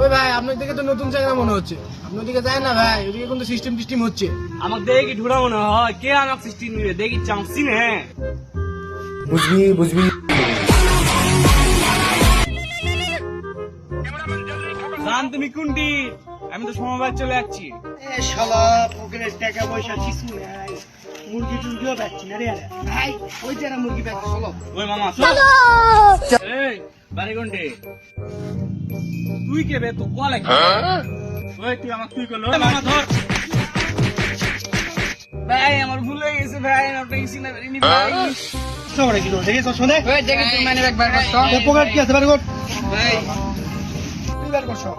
ওই ভাই আপনার দিকে তো নতুন জায়গা মনে হচ্ছে। আপনার দিকে যায় না ভাই ওদিকে কিন্তু সিস্টেম টিস্টেম হচ্ছে। আমাকে দেখি ঢুড়া মনে হয়? কে আমাকে নিবে? দেখি চামসি নে বুঝবি বুঝবি। জান তুমি কোনটি আমি তো সমবায় চলে যাচ্ছি। এ শালা পকেটের টাকা পয়সা কিছু নাই মুরগি টুরগিও পাচ্ছি না রে ভাই ওই যারা মুরগি চলো। ওই মামা চল। এই বাড়ি কোনটি তুই কে বে তো কল ওই তুই আমাকে তুই করল। মামা ধর। ভাই আমার ভুল হয়ে গেছে ভাই আমি আপনাকে চিনা পারিনি ভাই। সবাই কি দেখে। চশমা ওই দেখি তুই মানে একবার কষ্ট পকেট কি আছে বার কর। ভাই। তুই বার আছে।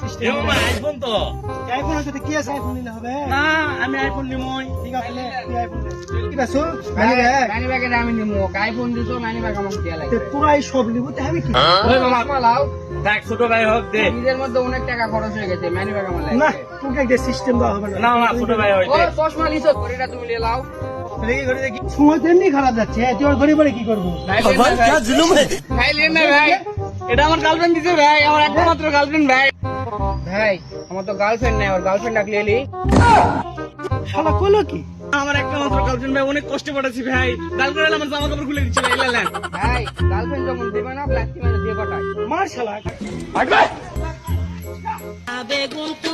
আইফোন তো। আইফোন আছে কি আছে আইফোন নিলে হবে? না আমি আইফোন নিমই। ঠিক আছে নে, আইফোন কি বেছো মানে রে মানি ব্যাগে আমি নিমু। আইফোন দিছো মানি ব্যাগ আমাকে দিয়া তে লাগবে সব নিব তে আমি কি? ওই মামা লাও। দেখ ছোট ভাই হোক দে। নিজের মধ্যে অনেক টাকা খরচ হয়ে গেছে মানি ব্যাগ আমার না তোকে একটা সিস্টেম দেওয়া হবে না। মামা ছোট ভাই ও চশমা লিছো ঘড়িটা তুমি লিয়ে লাও। দেখি ঘরে দেখি? সময় তো খারাপ যাচ্ছে হ্যাঁ, তুই পরে কি করব? ভাই এটা আমার গার্লফ্রেন্ড দিছে ভাই। আমার একমাত্র গার্লফ্রেন্ড ভাই। ভাই আমার তো গার্লফ্রেন্ড নাই আর গার্লফ্রেন্ড ডাকলে এলি। শালা কইলো কি? আমার একটা মাত্র গার্লফ্রেন্ড ভাই অনেক কষ্টে পড়েছি ভাই। গার্লফ্রেন্ড আমার জামা কাপড় খুলে দিচ্ছে ভাই লেন ভাই গার্লফ্রেন্ড যখন দেবে না প্লাস্টিক মেরে দিয়ে পাঠায়। মার শালা। বেগুন তুলিতে